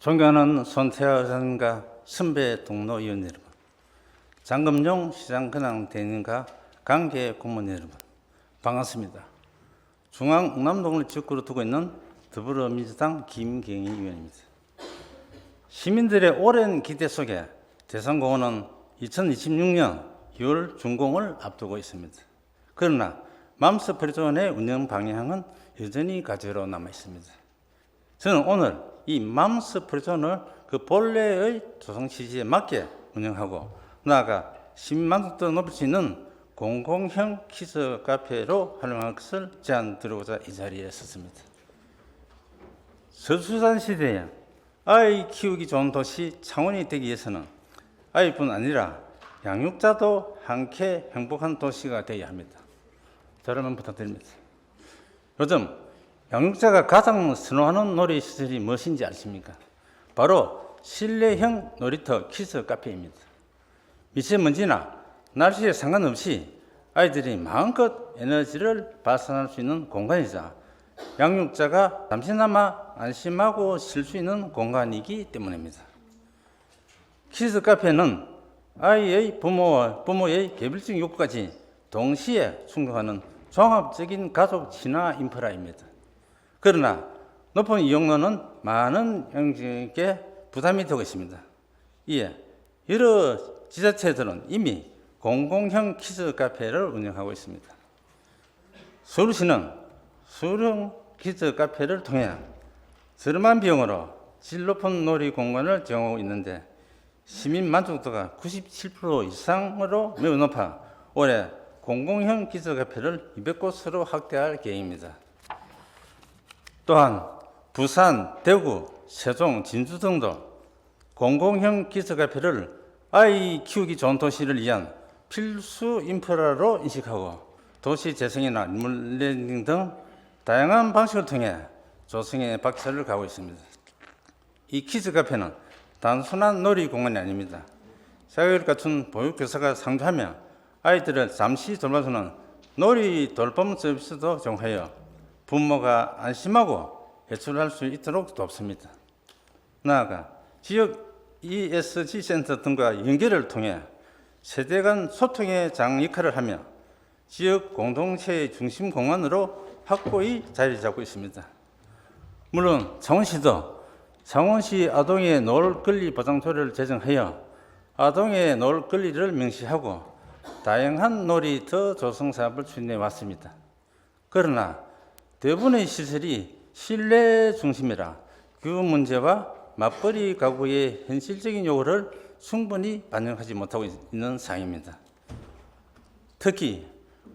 존경하는 손태하 의장과 선배 동료 의원 여러분, 장금용 시장 근황 대행과 관계 공무원 여러분, 반갑습니다. 중앙 응남동을 지역구로 두고 있는 더불어민주당 김경희 의원입니다. 시민들의 오랜 기대 속에 대성공원은 2026년 6월 준공을 앞두고 있습니다. 그러나 맘스 프리존의 운영 방향은 여전히 과제로 남아 있습니다. 저는 오늘 이 맘스 프리존을 그 본래의 조성 취지에 맞게 운영하고 나아가 시민 만족도를 높일 수 있는 공공형 키즈 카페로 활용할 것을 제안 드리고자 이 자리에 섰습니다. 서수산 시대에 아이 키우기 좋은 도시 창원이 되기 위해서는 아이뿐 아니라 양육자도 함께 행복한 도시가 되어야 합니다. 여러분 부탁드립니다. 요즘 양육자가 가장 선호하는 놀이 시설이 무엇인지 아십니까? 바로 실내형 놀이터 키즈 카페입니다. 미세먼지나 날씨에 상관없이 아이들이 마음껏 에너지를 발산할 수 있는 공간이자 양육자가 잠시나마 안심하고 쉴 수 있는 공간이기 때문입니다. 키즈 카페는 아이의 부모와 부모의 개별적 욕구까지 동시에 충족하는 종합적인 가족 친화 인프라입니다. 그러나 높은 이용료는 많은 양육자에게 부담이 되고 있습니다. 이에 여러 지자체들은 이미 공공형 키즈 카페를 운영하고 있습니다. 서울시는 수령 키즈 카페를 통해 저렴한 비용으로 질 높은 놀이 공간을 제공하고 있는데 시민 만족도가 97% 이상으로 매우 높아 올해 공공형 키즈 카페를 200곳으로 확대할 계획입니다. 또한 부산, 대구, 세종, 진주 등도 공공형 카페를 아이 키우기 좋은 도시를 위한 필수 인프라로 인식하고 도시 재생이나 물레딩 등 다양한 방식을 통해 조성에 박차를 가고 있습니다. 이 키즈 카페는 단순한 놀이 공간이 아닙니다. 사교육 갖춘 보육교사가 상주하며 아이들을 잠시 돌봐주는 놀이 돌봄 서비스도 제공하여 부모가 안심하고 외출할 수 있도록 돕습니다. 나아가 지역 ESG 센터 등과 연계를 통해 세대 간 소통의 장 역할을 하며 지역 공동체의 중심 공간으로 확고히 자리 잡고 있습니다. 물론 창원시도 창원시 아동의 놀 권리 보장 조례를 제정하여 아동의 놀 권리를 명시하고 다양한 놀이터 조성 사업을 추진해 왔습니다. 그러나 대부분의 시설이 실내 중심이라 그 문제와 맞벌이 가구의 현실적인 요구를 충분히 반영하지 못하고 있는 상황입니다. 특히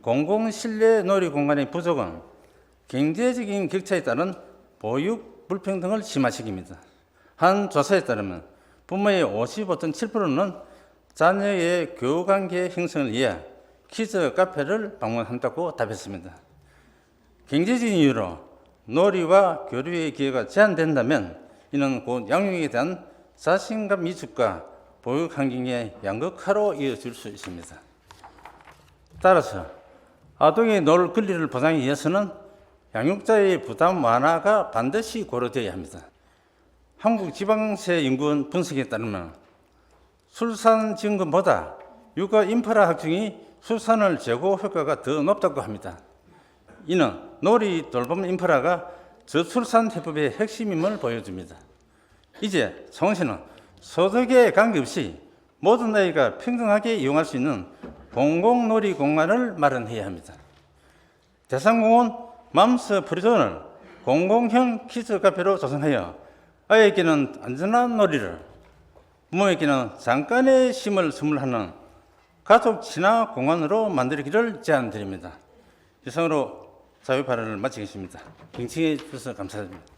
공공 실내 놀이 공간의 부족은 경제적인 격차에 따른 보육 불평등을 심화시킵니다. 한 조사에 따르면 부모의 55.7%는 자녀의 교우 관계 형성을 위해 키즈 카페를 방문한다고 답했습니다. 경제적인 이유로 놀이와 교류의 기회가 제한된다면 이는 곧 양육에 대한 자신감 위축과 보육 환경의 양극화로 이어질 수 있습니다. 따라서 아동의 놀 권리를 보장하기 위해서는 양육자의 부담 완화가 반드시 고려되어야 합니다. 한국지방세 연구원 분석에 따르면 출산 지원금보다 육아 인프라 확충이 출산을 제고 효과가 더 높다고 합니다. 이는 놀이 돌봄 인프라가 저출산 해법의 핵심임을 보여줍니다. 이제 청시는 소득에 관계없이 모든 나이가 평등하게 이용할 수 있는 공공놀이 공간을 마련해야 합니다. 대상공원 맘스 프리존을 공공형 키즈 카페로 조성하여 아이에게는 안전한 놀이를 부모에게는 잠깐의 쉼을 선물하는 가족 친화 공간으로 만들기를 제안드립니다. 이상으로 자유 발언을 마치겠습니다. 경청해 주셔서 감사드립니다.